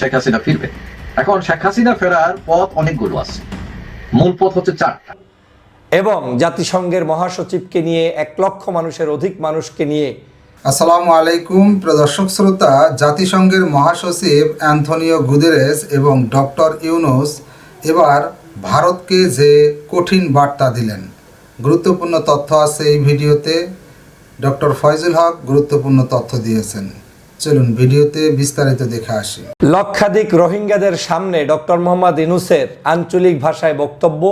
শেখ হাসিনা ফিরবে। এখন শেখ হাসিনা ফেরার পথ অনেকগুলো আছে। মূল পথ হচ্ছে চারটা। এবং জাতিসংঘের মহাসচিবকে নিয়ে এক লক্ষ মানুষের অধিক মানুষকে নিয়ে আসসালামু আলাইকুম প্রিয় দর্শক শ্রোতা জাতিসংঘের মহাসচিব অ্যান্থনিও গুদেরেস এবং ডক্টর ইউনুস এবার ভারতকে যে কঠিন বার্তা দিলেন। গুরুত্বপূর্ণ তথ্য আছে এই ভিডিওতে। ডক্টর ফয়জুল হক গুরুত্বপূর্ণ তথ্য দিয়েছেন। চলুন ভিডিওতে বিস্তারিত দেখে আসি। লক্ষাধিক রোহিঙ্গাদের সামনে ডক্টর মোহাম্মদ ইনুসের আঞ্চলিক ভাষায় বক্তব্য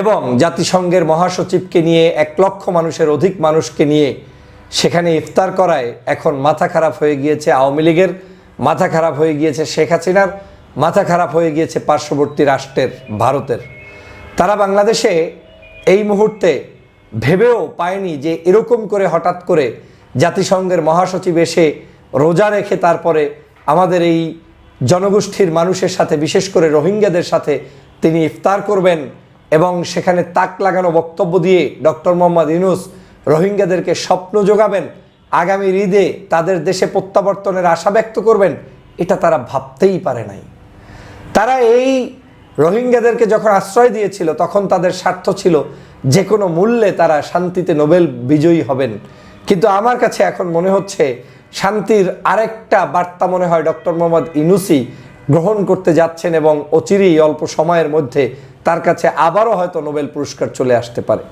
এবং জাতিসংঘের মহাসচিবকে নিয়ে এক লক্ষ মানুষের অধিক মানুষকে নিয়ে সেখানে ইফতার করায় এখন মাথা খারাপ হয়ে গিয়েছে আওয়ামী লীগের, মাথা খারাপ হয়ে গিয়েছে শেখ হাসিনার, মাথা খারাপ হয়ে গিয়েছে পার্শ্ববর্তী রাষ্ট্রের, ভারতের। তারা বাংলাদেশে এই মুহূর্তে ভেবেও পায়নি যে এরকম করে হঠাৎ করে জাতিসংঘের মহাসচিব এসে রোজা রেখে তারপরে আমাদের এই জনগোষ্ঠীর মানুষের সাথে, বিশেষ করে রোহিঙ্গাদের সাথে তিনি ইফতার করবেন এবং সেখানে তাক লাগানো বক্তব্য দিয়ে ডক্টর মোহাম্মদ ইউনুস রোহিঙ্গাদেরকে স্বপ্ন যোগাবেন আগামী ঈদে তাদের দেশে প্রত্যাবর্তনের আশা ব্যক্ত করবেন, এটা তারা ভাবতেই পারে নাই। তারা এই রোহিঙ্গাদেরকে যখন আশ্রয় দিয়েছিল, তখন তাদের স্বার্থ ছিল যে কোনো মূল্যে তারা শান্তিতে নোবেল বিজয়ী হবেন। কিন্তু আমার কাছে এখন মনে হচ্ছে শান্তির আরেকটা বার্তা মনে হয় ডক্টর মোহাম্মদ ইনুসি গ্রহণ করতে যাচ্ছেন এবং অচিরেই অল্প সময়ের মধ্যে তার কাছে আবারও হয়তো নোবেল পুরস্কার চলে আসতে পারে।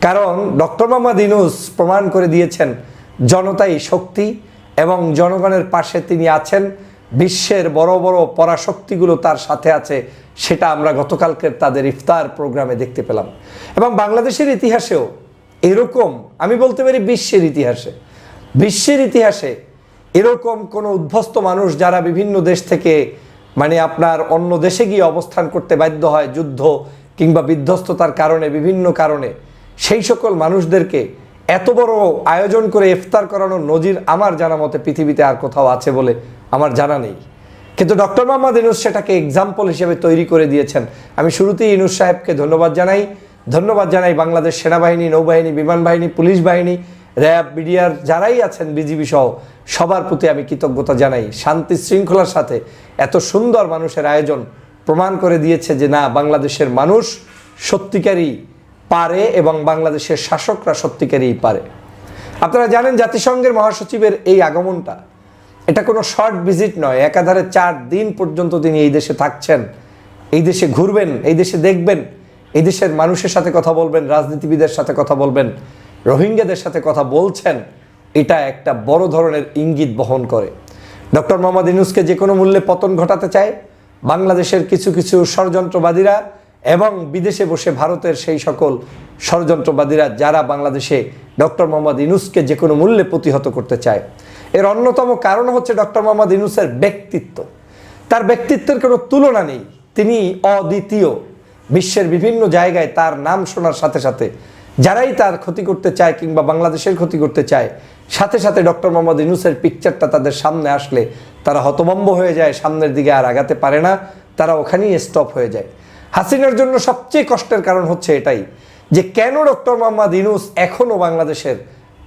কারণ ডক্টর মোহাম্মদ ইনুস প্রমাণ করে দিয়েছেন, জনতাই শক্তি এবং জনগণের পাশে তিনি আছেন, বিশ্বের বড় বড় পরাশক্তিগুলো তার সাথে আছে, সেটা আমরা গতকালকের তাদের ইফতার প্রোগ্রামে দেখতে পেলাম। এবং বাংলাদেশের ইতিহাসেও এরকম, আমি বলতে পারি বিশ্বের ইতিহাসে বিশ্বের ইতিহাসে এরকম কোনো উদ্ভস্ত মানুষ যারা বিভিন্ন দেশ থেকে মানে আপনার অন্য দেশে গিয়ে অবস্থান করতে বাধ্য হয় যুদ্ধ কিংবা বিধ্বস্ততার কারণে, বিভিন্ন কারণে, সেই সকল মানুষদেরকে এত বড় আয়োজন করে ইফতার করানোর নজির আমার জানা মতে পৃথিবীতে আর কোথাও আছে বলে আমার জানা নেই। কিন্তু ডক্টর মোহাম্মদ ইনুস সেটাকে এক্সাম্পল হিসেবে তৈরি করে দিয়েছেন। আমি শুরুতেই ইনুস সাহেবকে ধন্যবাদ জানাই। ধন্যবাদ জানাই বাংলাদেশ সেনাবাহিনী, নৌবাহিনী, বিমান বাহিনী, পুলিশ বাহিনী র্যাব, মিডিয়ার যারাই আছেন বিজিবি সহ, সবার প্রতি আমি কৃতজ্ঞতা জানাই। শান্তি শৃঙ্খলার সাথে এত সুন্দর মানুষের আয়োজন প্রমাণ করে দিয়েছে যে না, বাংলাদেশের মানুষ সত্যিকারই পারে এবং বাংলাদেশের শাসকরা সত্যিকারই পারে। আপনারা জানেন জাতিসংঘের মহাসচিবের এই আগমনটা। এটা কোনো শর্ট ভিজিট নয়, একাধারে চার দিন পর্যন্ত তিনি এই দেশে থাকছেন। এই দেশে ঘুরবেন, এই দেশে দেখবেন, এই দেশের মানুষের সাথে কথা বলবেন, রাজনীতিবিদের সাথে কথা বলবেন। রোহিঙ্গাদের সাথে কথা বলছেন, এটা একটা বড় ধরনের ইঙ্গিত বহন করে। ডক্টর মোহাম্মদ ইনুসকে যে কোনো মূল্যে পতন ঘটাতে চায়, বাংলাদেশের কিছু কিছু ষড়যন্ত্রবাদীরা এবং বিদেশে বসে ভারতের সেই সকল ষড়যন্ত্রবাদীরা যারা বাংলাদেশে ডক্টর মোহাম্মদ ইনুসকে যে কোনো মূল্যে প্রতিহত করতে চায়। এর অন্যতম কারণ হচ্ছে ডক্টর মোহাম্মদ ইনুসের ব্যক্তিত্ব। তার ব্যক্তিত্বের কোনো তুলনা নেই। তিনি অদ্বিতীয়। বিশ্বের বিভিন্ন জায়গায় তার নাম শোনার সাথে সাথে যারাই তার ক্ষতি করতে চায় কিংবা বাংলাদেশের ক্ষতি করতে চায়, সাথে সাথে ডক্টর মোহাম্মদ ইনুসের পিকচারটা তাদের সামনে আসলে তারা হতভম্ব হয়ে যায়, সামনের দিকে আর আগাতে পারে না, তারা ওখানেই স্টপ হয়ে যায়। হাসিনার জন্য সবচেয়ে কষ্টের কারণ হচ্ছে এটাই যে কেন ডক্টর মোহাম্মদ ইনুস এখনও বাংলাদেশের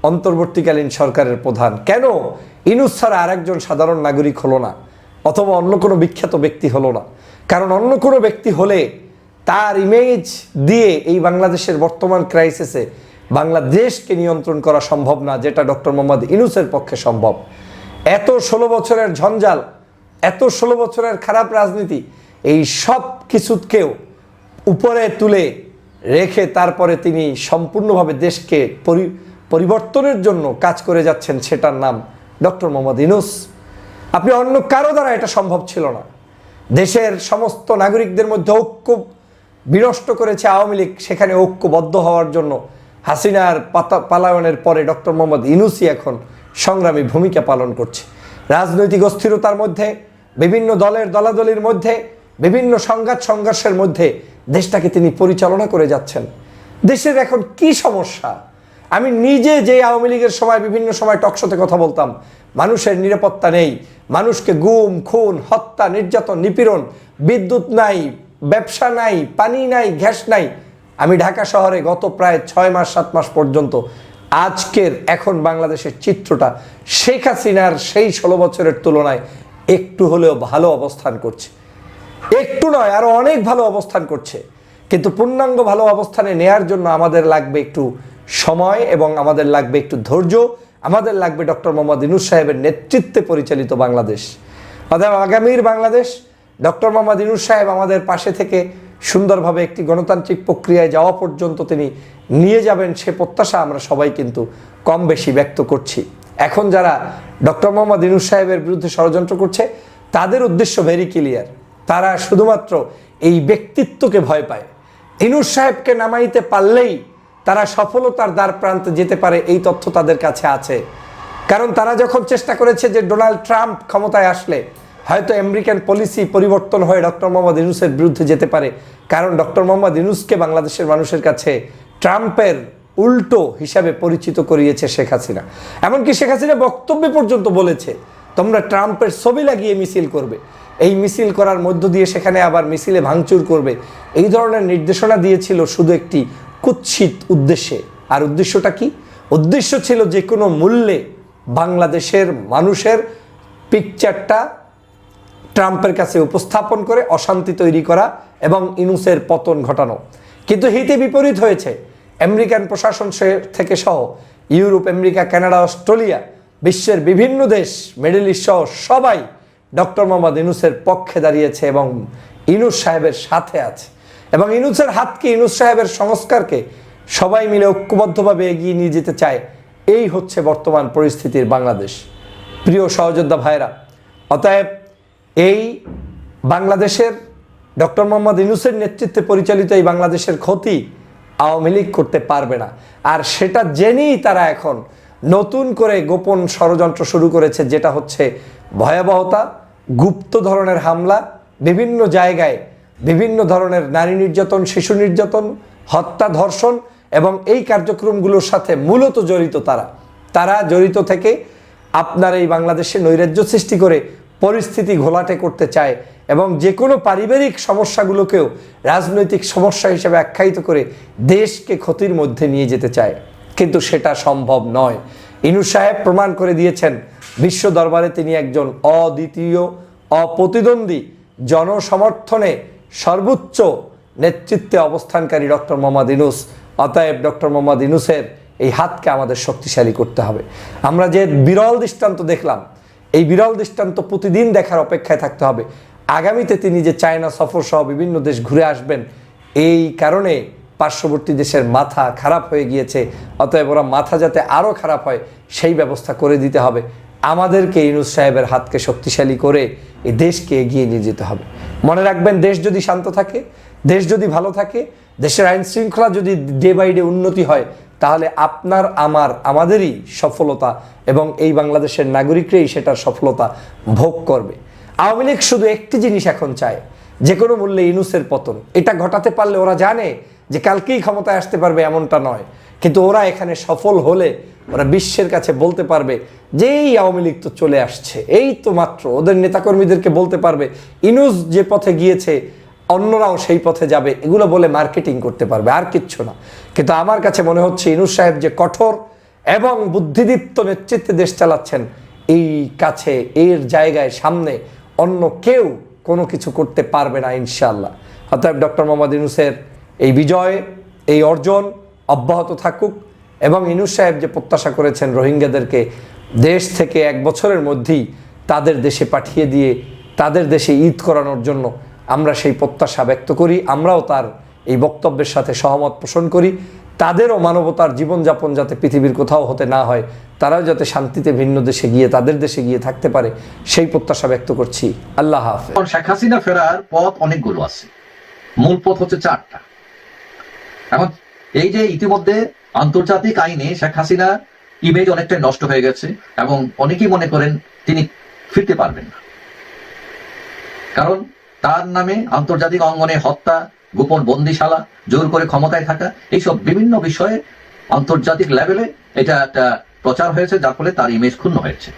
অন্তর্বর্তীকালীন সরকারের প্রধান? কেন ইনুস ছাড়া আরেকজন সাধারণ নাগরিক হলো না? অথবা অন্য কোনো বিখ্যাত ব্যক্তি হলো না? কারণ অন্য কোনো ব্যক্তি হলে তার ইমেজ দিয়ে এই বাংলাদেশের বর্তমান ক্রাইসিসে বাংলাদেশকে নিয়ন্ত্রণ করা সম্ভব না, যেটা ডক্টর মোহাম্মদ ইনুসের পক্ষে সম্ভব। এত ষোলো বছরের ঝঞ্ঝাল, এত ষোলো বছরের খারাপ রাজনীতি, এই সব কিছুকেও উপরে তুলে রেখে তারপরে তিনি সম্পূর্ণভাবে দেশকে পরি, পরিবর্তনের জন্য কাজ করে যাচ্ছেন, সেটার নাম ডক্টর মোহাম্মদ ইনুস আপনি অন্য কারও দ্বারা এটা সম্ভব ছিল না। দেশের সমস্ত নাগরিকদের মধ্যে ঐক্য বিনষ্ট করেছে আওয়ামী লীগ, সেখানে ঐক্যবদ্ধ হওয়ার জন্য হাসিনার পাতা পালায়নের পরে ডক্টর মোহাম্মদ ইনুসি এখন সংগ্রামী ভূমিকা পালন করছে। রাজনৈতিক অস্থিরতার মধ্যে, বিভিন্ন দলের দলাদলির মধ্যে, বিভিন্ন সংঘাত সংঘর্ষের মধ্যে দেশটাকে তিনি পরিচালনা করে যাচ্ছেন। দেশের এখন কি সমস্যা? আমি নিজে যে আওয়ামী লীগের সময় বিভিন্ন সময় টকশোতে কথা বলতাম, মানুষের নিরাপত্তা নেই, মানুষকে গুম, খুন, হত্যা, নির্যাতন, নিপীড়ন, বিদ্যুৎ নাই ব্যবসা নাই, পানি নাই, গ্যাস নাই। আমি ঢাকা শহরে গত প্রায় ছয় মাস, সাত মাস পর্যন্ত আজকের এখন বাংলাদেশের চিত্রটা শেখ হাসিনার সেই ষোলো বছরের তুলনায় একটু হলেও ভালো অবস্থান করছে। একটু নয় আরও অনেক ভালো অবস্থান করছে। কিন্তু পূর্ণাঙ্গ ভালো অবস্থানে নেয়ার জন্য আমাদের লাগবে একটু সময় এবং আমাদের লাগবে একটু ধৈর্য। আমাদের লাগবে ডক্টর মোহাম্মদ ইনুস সাহেবের নেতৃত্বে পরিচালিত বাংলাদেশ। আগামীর বাংলাদেশ ডক্টর মোহাম্মদ ইনুস সাহেব আমাদের পাশে থেকে সুন্দরভাবে একটি গণতান্ত্রিক প্রক্রিয়ায় যাওয়া পর্যন্ত তিনি নিয়ে যাবেন সে প্রত্যাশা আমরা সবাই কিন্তু কম বেশি ব্যক্ত করছি। এখন যারা ডক্টর মোহাম্মদ ইনুস সাহেবের বিরুদ্ধে ষড়যন্ত্র করছে, তাদের উদ্দেশ্য ভেরি ক্লিয়ার তারা শুধুমাত্র এই ব্যক্তিত্বকে ভয় পায়। ইনুস সাহেবকে নামাইতে পারলেই তারা সফলতার দ্বার প্রান্তে যেতে পারে, এই তথ্য তাদের কাছে আছে। কারণ তারা যখন চেষ্টা করেছে যে ডোনাল্ড ট্রাম্প ক্ষমতায় আসলে হয়তো আমেরিকান পলিসি পরিবর্তন হয়ে ডক্টর মোহাম্মদ ইনুসের বিরুদ্ধে যেতে পারে। কারণ ডক্টর মোহাম্মদ ইনুসকে বাংলাদেশের মানুষের কাছে ট্রাম্পের উল্টো হিসাবে পরিচিত করিয়েছে শেখ হাসিনা। এমনকি শেখ হাসিনা বক্তব্যে পর্যন্ত বলেছে, তোমরা ট্রাম্পের ছবি লাগিয়ে মিছিল করবে। এই মিছিল করার মধ্য দিয়ে সেখানে আবার মিছিলে ভাঙচুর করবে। এই ধরনের নির্দেশনা দিয়েছিল শুধু একটি কুৎসিত উদ্দেশ্যে। আর উদ্দেশ্যটা কি? উদ্দেশ্য ছিল যে কোনো মূল্যে বাংলাদেশের মানুষের পিকচারটা ট্রাম্পের কাছে উপস্থাপন করে অশান্তি তৈরি করা এবং ইনুসের পতন ঘটানো। কিন্তু হিতে বিপরীত হয়েছে। আমেরিকান প্রশাসন থেকে সহ ইউরোপ, আমেরিকা, কানাডা, অস্ট্রেলিয়া, বিশ্বের বিভিন্ন দেশ, মিডল ইস্ট সহ সবাই ডক্টর মোহাম্মদ ইনুসের পক্ষে দাঁড়িয়েছে এবং ইনুস সাহেবের সাথে আছে। এবং ইনুসের হাতকে ইনুস সাহেবের সংস্কারকে সবাই মিলে ঐক্যবদ্ধভাবে এগিয়ে নিয়ে যেতে চায়, এই হচ্ছে বর্তমান পরিস্থিতির বাংলাদেশ। প্রিয় সহযোদ্ধা ভাইরা, অতএব এই বাংলাদেশের ডক্টর মোহাম্মদ ইউনুসের নেতৃত্বে পরিচালিত এই বাংলাদেশের ক্ষতি আওয়ামী লীগ করতে পারবে না। আর সেটা জেনেই তারা এখন নতুন করে গোপন ষড়যন্ত্র শুরু করেছে, যেটা হচ্ছে ভয়াবহতা, গুপ্ত ধরনের হামলা, বিভিন্ন জায়গায় বিভিন্ন ধরনের নারী নির্যাতন, শিশু নির্যাতন, হত্যা, ধর্ষণ এবং এই কার্যক্রমগুলোর সাথে মূলত জড়িত তারা। তারা জড়িত থেকে আপনার এই বাংলাদেশে নৈরাজ্য সৃষ্টি করে পরিস্থিতি ঘোলাটে করতে চায় এবং যে কোনো পারিবারিক সমস্যাগুলোকেও রাজনৈতিক সমস্যা হিসেবে আখ্যায়িত করে দেশকে ক্ষতির মধ্যে নিয়ে যেতে চায়। কিন্তু সেটা সম্ভব নয়। ইনু সাহেব প্রমাণ করে দিয়েছেন, বিশ্ব দরবারে তিনি একজন অদ্বিতীয়, অপ্রতিদ্বন্দ্বী, জনসমর্থনে সর্বোচ্চ নেতৃত্বে অবস্থানকারী ডক্টর মোহাম্মদ ইনুস। অতএব ডক্টর মোহাম্মদ ইনুসের এই হাতকে আমাদের শক্তিশালী করতে হবে। আমরা যে বিরল দৃষ্টান্ত দেখলাম এই বিরল দৃষ্টান্ত প্রতিদিন দেখার অপেক্ষায় থাকতে হবে। আগামীতে তিনি যে চায়না সফর সহ বিভিন্ন দেশ ঘুরে আসবেন, এই কারণে পার্শ্ববর্তী দেশের মাথা খারাপ হয়ে গিয়েছে। অতএব ওরা মাথা যাতে আরও খারাপ হয়, সেই ব্যবস্থা করে দিতে হবে। আমাদেরকে ইনুস সাহেবের হাতকে শক্তিশালী করে এই দেশকে এগিয়ে নিয়ে যেতে হবে। মনে রাখবেন, দেশ যদি শান্ত থাকে, দেশ যদি ভালো থাকে, দেশের আইন শৃঙ্খলা যদি ডে বাই ডে উন্নতি হয় তাহলে আপনার, আমার, আমাদেরই সফলতা এবং এই বাংলাদেশের নাগরিকরাই সেটার সফলতা ভোগ করবে। আওয়ামী লীগ শুধু একটি জিনিস এখন চায়, যে কোনো মূল্যে ইনুসের পতন। এটা ঘটাতে পারলে ওরা জানে যে কালকেই ক্ষমতায় আসতে পারবে এমনটা নয়। কিন্তু ওরা এখানে সফল হলে ওরা বিশ্বের কাছে বলতে পারবে, যে এই আওয়ামী লীগ তো চলে আসছে। এই তো মাত্র ওদের নেতাকর্মীদেরকে বলতে পারবে, ইনুস যে পথে গিয়েছে অন্যরাও সেই পথে যাবে, এগুলো বলে মার্কেটিং করতে পারবে, আর কিচ্ছু না। কিন্তু আমার কাছে মনে হচ্ছে ইনুস সাহেব যে কঠোর এবং বুদ্ধিদীপ্ত নেতৃত্বে দেশ চালাচ্ছেন, এই কাছে, এর জায়গায় সামনে অন্য কেউ কোনো কিছু করতে পারবে না ইনশাল্লাহ অতএব ডক্টর মোহাম্মদ ইনুসের এই বিজয়, এই অর্জন অব্যাহত থাকুক এবং ইনুস সাহেব যে প্রত্যাশা করেছেন রোহিঙ্গাদেরকে দেশ থেকে এক বছরের মধ্যেই তাদের দেশে পাঠিয়ে দিয়ে, তাদের দেশে ঈদ করানোর জন্য আমরা সেই প্রত্যাশা ব্যক্ত করি, আমরাও তার এই বক্তব্যের সাথে সহমত পোষণ করি। তাদেরও মানবতার জীবনযাপন যাতে পৃথিবীর কোথাও হতে না হয়, তারাও যাতে শান্তিতে ভিন্ন দেশে গিয়ে, তাদের দেশে গিয়ে থাকতে পারে, সেই প্রত্যাশা ব্যক্ত করছি। আল্লাহ হাফেজ। শেখ হাসিনা ফেরার পথ অনেকগুলো আছে। মূল পথ হচ্ছে চারটা। এখন এই যে ইতিমধ্যে আন্তর্জাতিক আইনে শেখ হাসিনা ইমেজ অনেকটাই নষ্ট হয়ে গেছে এবং অনেকেই মনে করেন তিনি ফিরতে পারবেন না। কারণ তার নামে আন্তর্জাতিক অঙ্গনে হত্যা, গোপন বন্দিশালা, জোর করে ক্ষমতায় থাকা, এইসব বিভিন্ন বিষয়ে আন্তর্জাতিক লেভেলে এটা একটা প্রচার হয়েছে, যার ফলে তার ইমেজ ক্ষুণ্ণ হয়েছে।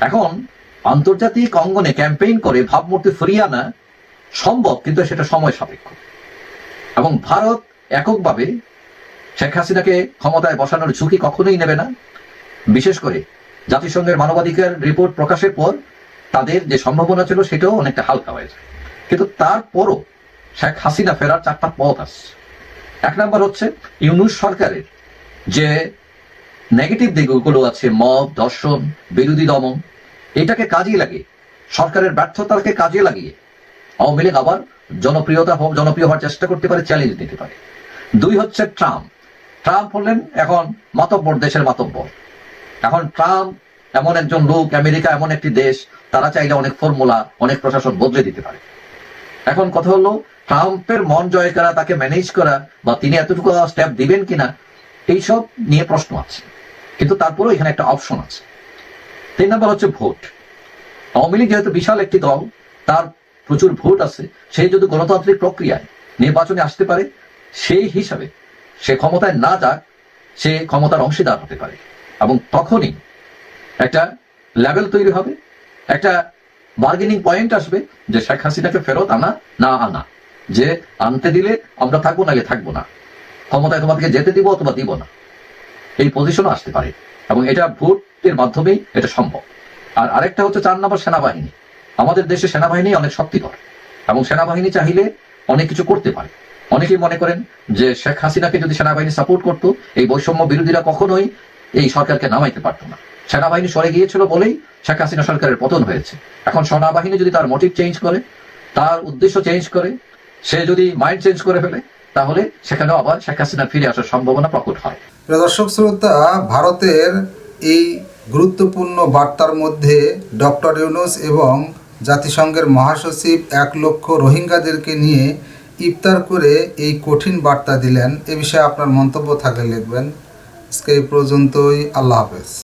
এখন আন্তর্জাতিক অঙ্গনে ক্যাম্পেইন করে ভাবমূর্তি ফিরিয়ে আনা সম্ভব, কিন্তু সেটা সময় সাপেক্ষ। এবং ভারত এককভাবে শেখ হাসিনাকে ক্ষমতায় বসানোর ঝুঁকি কখনোই নেবে না। বিশেষ করে জাতিসংঘের মানবাধিকার রিপোর্ট প্রকাশের পর তাদের যে সম্ভাবনা ছিল, সেটাও অনেকটা হালকা হয়ে যায় কিন্তু তারপরও শেখ হাসিনা ফেরার চারটা পথ আসছে এক নম্বর হচ্ছে ইউনুস সরকারের যে নেগেটিভ দিকগুলো আছে মব দর্শন, বিরোধী দমন, এটাকে কাজে লাগিয়ে, সরকারের ব্যর্থতাকে কাজে লাগিয়ে আওয়ামী লীগ আবার জনপ্রিয়তা জনপ্রিয় হওয়ার চেষ্টা করতে পারে চ্যালেঞ্জ দিতে পারে। দুই হচ্ছে ট্রাম্প। ট্রাম্প হলেন এখন মাতব্বর, দেশের মাতব্বর। এখন ট্রাম্প এমন একজন লোক, আমেরিকা এমন একটি দেশ, তারা চাইলে অনেক ফর্মুলা অনেক প্রশাসন বদলে দিতে পারে। এখন কথা হলো, ট্রাম্পের মন জয় করা, তাকে ম্যানেজ করা, বা তিনি এতটুকু স্টেপ দিবেন কিনা, এইসব নিয়ে প্রশ্ন আছে। কিন্তু তারপরেও এখানে একটা অপশন আছে। তিন নম্বর হচ্ছে ভোট। আওয়ামী লীগ যেহেতু বিশাল একটি দল, তার প্রচুর ভোট আছে, সেই যদি গণতান্ত্রিক প্রক্রিয়ায় নির্বাচনে আসতে পারে, সেই হিসাবে সে ক্ষমতায় না যাক, সে ক্ষমতার অংশীদার হতে পারে। এবং তখনই একটা লেভেল তৈরি হবে, একটা বার্গেনিং পয়েন্ট আসবে যে শেখ হাসিনাকে ফেরত আনা, না আনা। যে আনতে দিলে আমরা থাকব, নাহলে থাকব না। ক্ষমতায় তোমাদেরকে যেতে দিব অথবা দিব না। এই পজিশনও আসতে পারে। এবং এটা ভোটের মাধ্যমেই এটা সম্ভব। আর আরেকটা হচ্ছে চার নম্বর সেনাবাহিনী। আমাদের দেশে সেনাবাহিনী অনেক শক্তিধর। এবং সেনাবাহিনী চাহিলে অনেক কিছু করতে পারে। অনেকেই মনে করেন যে শেখ হাসিনাকে যদি সেনাবাহিনী সাপোর্ট করতো, এই বৈষম্য বিরোধীরা কখনোই এই সরকারকে নামাইতে পারতো না। সেনাবাহিনী সরে গিয়েছিল বলেই শেখ হাসিনা সরকারের পতন হয়েছে। এখন সেনাবাহিনী যদি তার মোটিভ চেঞ্জ করে, তার উদ্দেশ্য চেঞ্জ করে, সে যদি মাইন্ড চেঞ্জ করে ফেলে, তাহলে সেখানেও আবার শেখ হাসিনা ফিরে আসার সম্ভাবনা প্রকট হয়। দর্শক শ্রোতা, ভারতের এই গুরুত্বপূর্ণ বার্তার মধ্যে ডক্টর ইউনুস এবং জাতিসংঘের মহাসচিব এক লক্ষ রোহিঙ্গাদেরকে নিয়ে ইফতার করে এই কঠিন বার্তা দিলেন। এ বিষয়ে আপনার মন্তব্য থাকলে লিখবেন। আজকে এই পর্যন্তই। আল্লাহ হাফেজ।